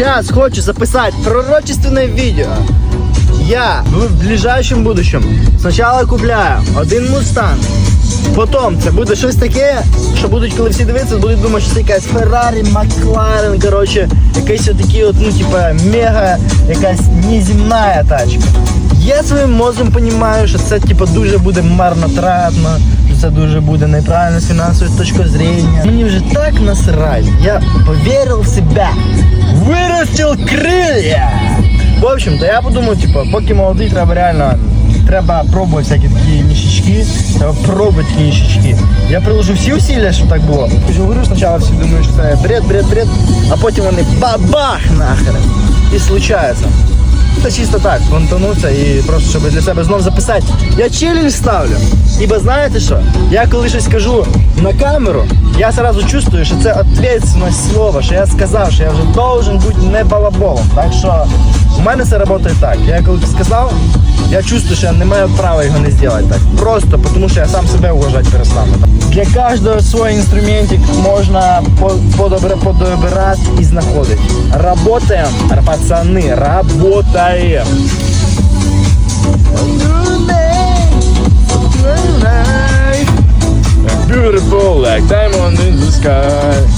Сейчас хочу записать пророчественное видео. Я в ближайшем будущем спочатку купляю один мустанг. Потім це буде щось таке, що будуть, коли всі дивитися, будуть думати, що це якась Феррарі, Макларен, коротше, якась отакий от, ну, типа, мега, якась неземна тачка. Я своїм мозком розумію, що це типа дуже буде марнотратно, що це дуже буде неправильно з фінансової точки зрення. Мені вже так насрать. Я повірив в себе. Виростив крилля. В общем-то, я подумав, типа, поки молодий, треба реально треба пробувати всякі такі ніщички, треба пробувати такі ніщички. Я приложу всі усилля, щоб так було. Я говорю, спочатку всі думають, що це бред, бред, бред, а потім вони бабах нахрен. І случається. Це чисто так, фронтануться і просто щоб для себе знов записати. Я челлендж ставлю. Ібо знаєте що? Я коли щось кажу на камеру, я сразу чувствую, що це відповідальність слова, що я сказав, що я вже должен бути не балаболом. Так що у мене це працює так. Я коли сказав, я чувствую, що я не маю права його не зробити так. Просто тому що я сам себе уважати перестану. Для каждого свой инструментик можно подобрать и находить. Работаем, пацаны, работаем. Beautiful like diamond in the sky.